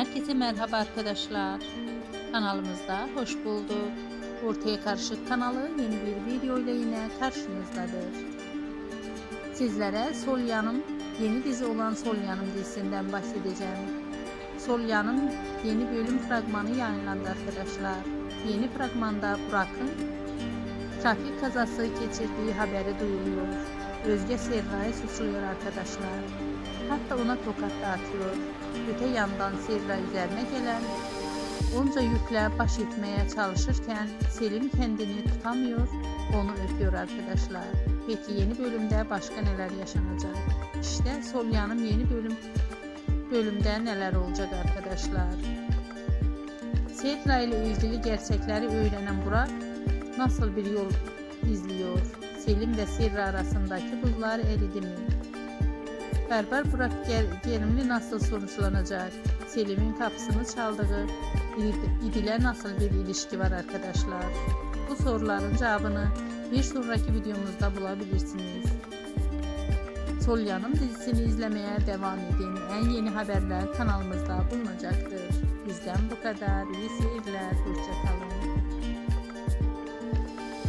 Herkese merhaba arkadaşlar. Kanalımızda hoş bulduk. Ortaya Karışık kanalı yeni bir video ile yine karşınızdadır. Sizlere Sol Yanım yeni dizi olan Sol Yanım dizisinden bahsedeceğim. Sol Yanım yeni bölüm fragmanı yayınlandı arkadaşlar. Yeni fragmanda Burak'ın trafik kazası geçirdiği haberi duyuluyor. Özge Serra'yı suçluyor arkadaşlar. Hatta ona tokat da atıyor. Öte yandan Serra üzerine gelen onca yükle baş etmeye çalışırken Selim kendini tutamıyor, onu öpüyor arkadaşlar. Peki yeni bölümde başka neler yaşanacak? İşte Sol Yanım yeni bölüm bölümde neler olacak arkadaşlar? Serra ile ilgili gerçekleri öğrenen Burak nasıl bir yol izliyor? Selim ve Serra arasındaki buzlar eridi mi? Berber Burak ger gerilimli nasıl sonuçlanacak? Selim'in kapısını çaldığı İd- İdil'e nasıl bir ilişki var arkadaşlar? Bu soruların cevabını bir sonraki videomuzda bulabilirsiniz. Sol Yanım dizisini izlemeye devam edin. En yeni haberler kanalımızda bulunacaktır. Bizden bu kadar. İyi seyirler. Hoşçakalın.